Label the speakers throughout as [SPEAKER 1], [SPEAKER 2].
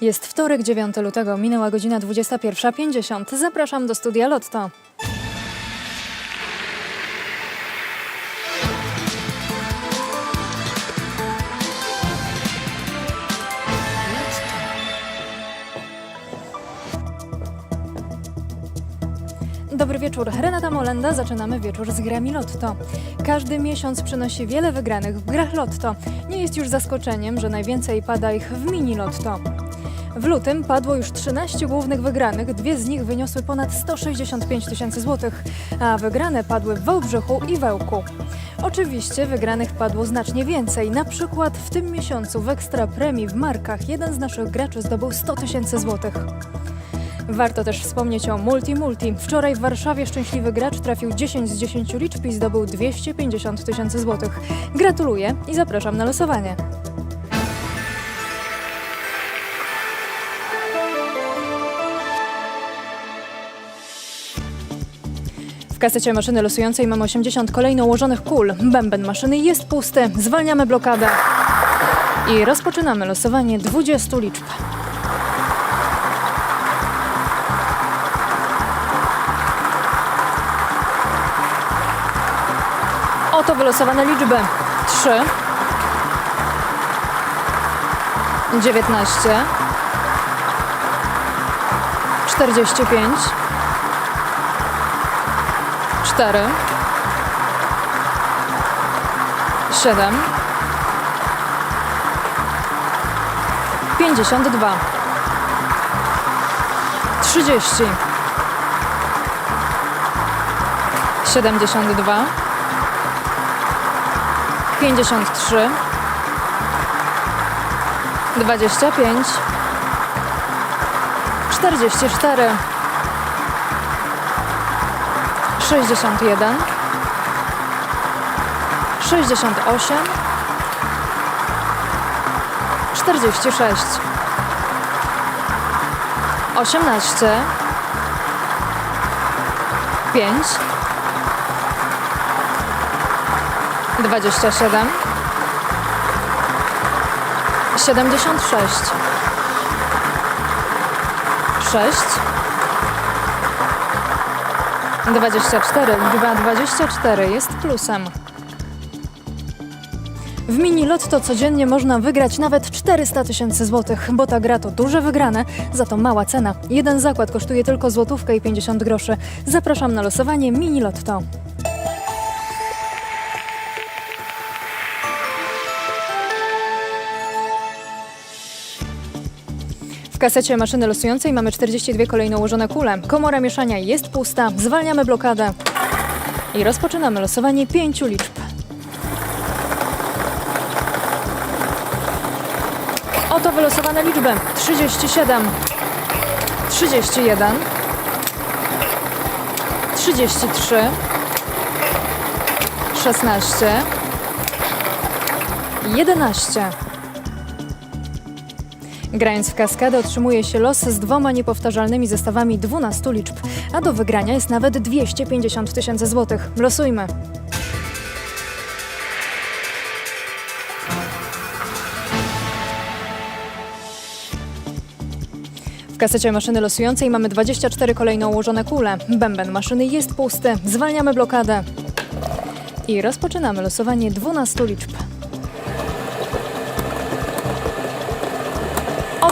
[SPEAKER 1] Jest wtorek, 9 lutego, minęła godzina 21.50. Zapraszam do studia Lotto. Dobry wieczór. Renata Molenda. Zaczynamy wieczór z grami Lotto. Każdy miesiąc przynosi wiele wygranych w grach Lotto. Nie jest już zaskoczeniem, że najwięcej pada ich w mini Lotto. W lutym padło już 13 głównych wygranych, dwie z nich wyniosły ponad 165 tysięcy złotych, a wygrane padły w Wałbrzychu i Wełku. Oczywiście wygranych padło znacznie więcej. Na przykład w tym miesiącu w Ekstra Premii w Markach jeden z naszych graczy zdobył 100 tysięcy złotych. Warto też wspomnieć o Multi Multi. Wczoraj w Warszawie szczęśliwy gracz trafił 10 z 10 liczb i zdobył 250 tysięcy złotych. Gratuluję i zapraszam na losowanie. W kasecie maszyny losującej mamy 80 kolejno ułożonych kul. Bęben maszyny jest pusty. Zwalniamy blokadę. I rozpoczynamy losowanie 20 liczb. Wylosowane liczby. 3 19 45 4 7 52 30 72 53 25 44 61 68 46 18 5 27 76 6 24 liczba 24 jest plusem. W mini lotto codziennie można wygrać nawet 400 tysięcy złotych, bo ta gra to duże wygrane, za to mała cena. Jeden zakład kosztuje tylko złotówkę i 50 groszy. Zapraszam na losowanie mini lotto. Kasecie maszyny losującej mamy 42 kolejno ułożone kule. Komora mieszania jest pusta. Zwalniamy blokadę. I rozpoczynamy losowanie pięciu liczb. Oto wylosowane liczby. 37, 31, 33, 16, 11. Grając w kaskadę otrzymuje się los z dwoma niepowtarzalnymi zestawami 12 liczb, a do wygrania jest nawet 250 tysięcy złotych. Losujmy. W kasecie maszyny losującej mamy 24 kolejno ułożone kule. Bęben maszyny jest pusty. Zwalniamy blokadę. I rozpoczynamy losowanie 12 liczb.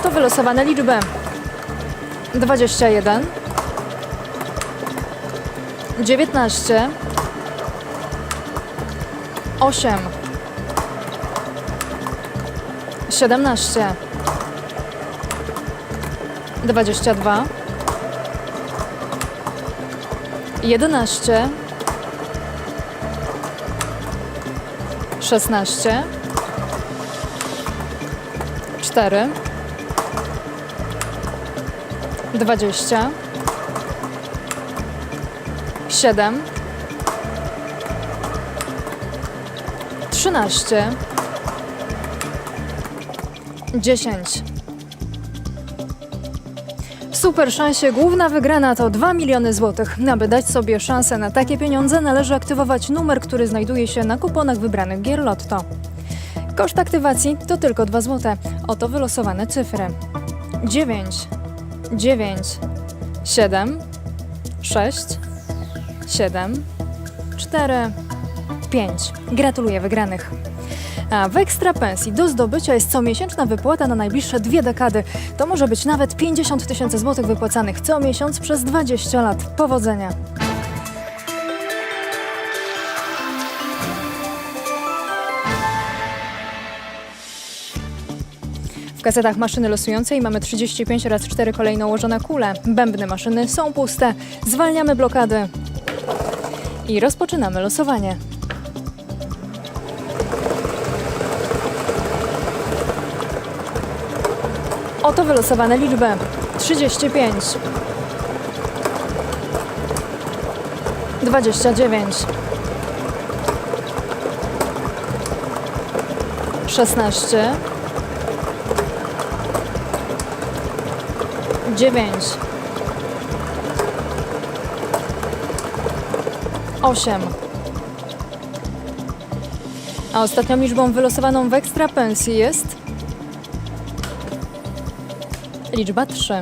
[SPEAKER 1] Oto wylosowane liczby. 21 19 8 17 22 11 16 4 20 7 13 10 W super szansie główna wygrana to 2 miliony złotych. Aby dać sobie szansę na takie pieniądze należy aktywować numer, który znajduje się na kuponach wybranych gier Lotto. Koszt aktywacji to tylko 2 zł. Oto wylosowane cyfry. 9, 9, 7, 6, 7, 4, 5. Gratuluję wygranych. A w ekstra pensji do zdobycia jest comiesięczna wypłata na najbliższe dwie dekady. To może być nawet 50 tysięcy złotych wypłacanych co miesiąc przez 20 lat. Powodzenia! W kasetach maszyny losującej mamy 35 oraz 4 kolejno ułożone kule. Bębny maszyny są puste. Zwalniamy blokady. I rozpoczynamy losowanie. Oto wylosowane liczby. 35 29 16 9 8 A ostatnią liczbą wylosowaną w ekstra pensji jest liczba 3.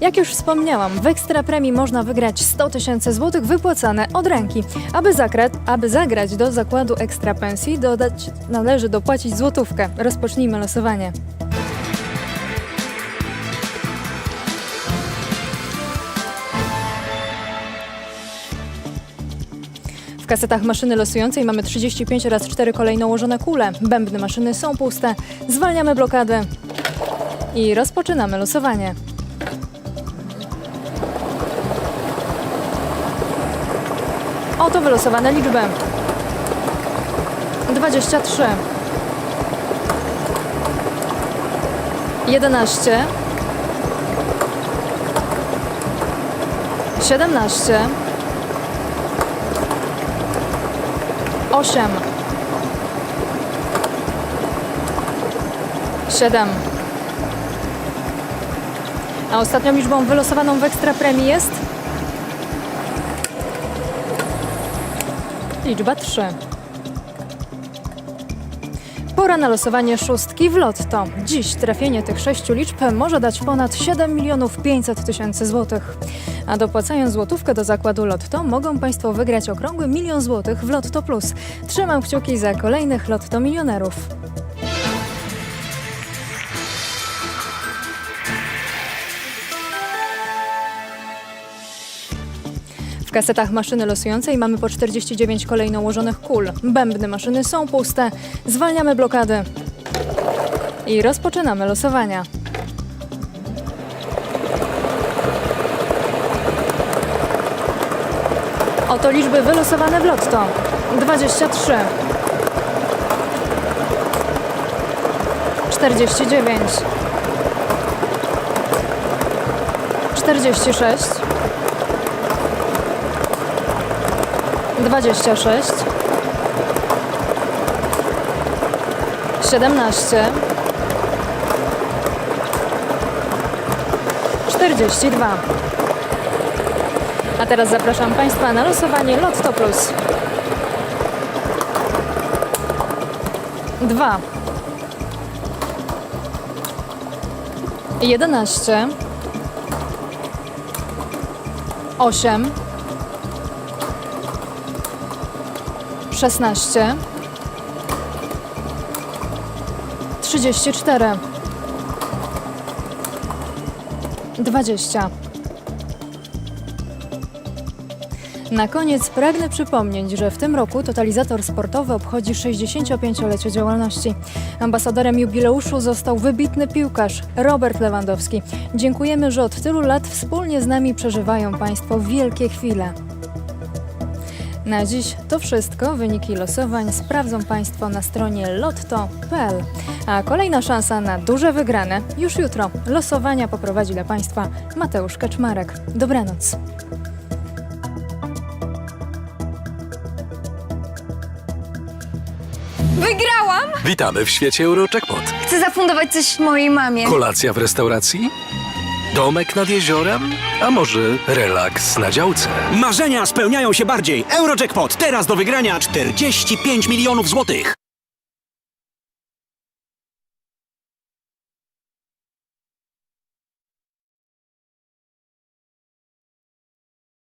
[SPEAKER 1] Jak już wspomniałam, w ekstra premii można wygrać 100 tysięcy złotych wypłacane od ręki. Aby, zagrać, aby zagrać do zakładu ekstra pensji, dodać należy dopłacić złotówkę. Rozpocznijmy losowanie. W kasetach maszyny losującej mamy 35 oraz 4 kolejno ułożone kule. Bębny maszyny są puste. Zwalniamy blokadę i rozpoczynamy losowanie. Oto wylosowane liczby. 23 11 17 8 7 A ostatnią liczbą wylosowaną w ekstra premii jest? Liczba 3. Pora na losowanie szóstki w lotto. Dziś trafienie tych sześciu liczb może dać ponad 7 milionów 500 tysięcy złotych. A dopłacając złotówkę do zakładu Lotto, mogą Państwo wygrać okrągły milion złotych w Lotto Plus. Trzymam kciuki za kolejnych Lotto milionerów. Kasetach maszyny losującej mamy po 49 kolejno ułożonych kul. Bębny maszyny są puste. Zwalniamy blokady. I rozpoczynamy losowania. Oto liczby wylosowane w lotto. 23 49 46 26 17 42 A teraz zapraszam Państwa na losowanie Lotto Plus. 2 11 8 16 34 20 Na koniec pragnę przypomnieć, że w tym roku Totalizator Sportowy obchodzi 65-lecie działalności. Ambasadorem jubileuszu został wybitny piłkarz Robert Lewandowski. Dziękujemy, że od tylu lat wspólnie z nami przeżywają Państwo wielkie chwile. Na dziś to wszystko. Wyniki losowań sprawdzą Państwo na stronie lotto.pl. A kolejna szansa na duże wygrane już jutro. Losowania poprowadzi dla Państwa Mateusz Kaczmarek. Dobranoc.
[SPEAKER 2] Wygrałam!
[SPEAKER 3] Witamy w świecie Eurojackpot.
[SPEAKER 2] Chcę zafundować coś mojej mamie.
[SPEAKER 3] Kolacja w restauracji? Domek nad jeziorem? A może relaks na działce?
[SPEAKER 4] Marzenia spełniają się bardziej. Eurojackpot teraz do wygrania 45 milionów złotych.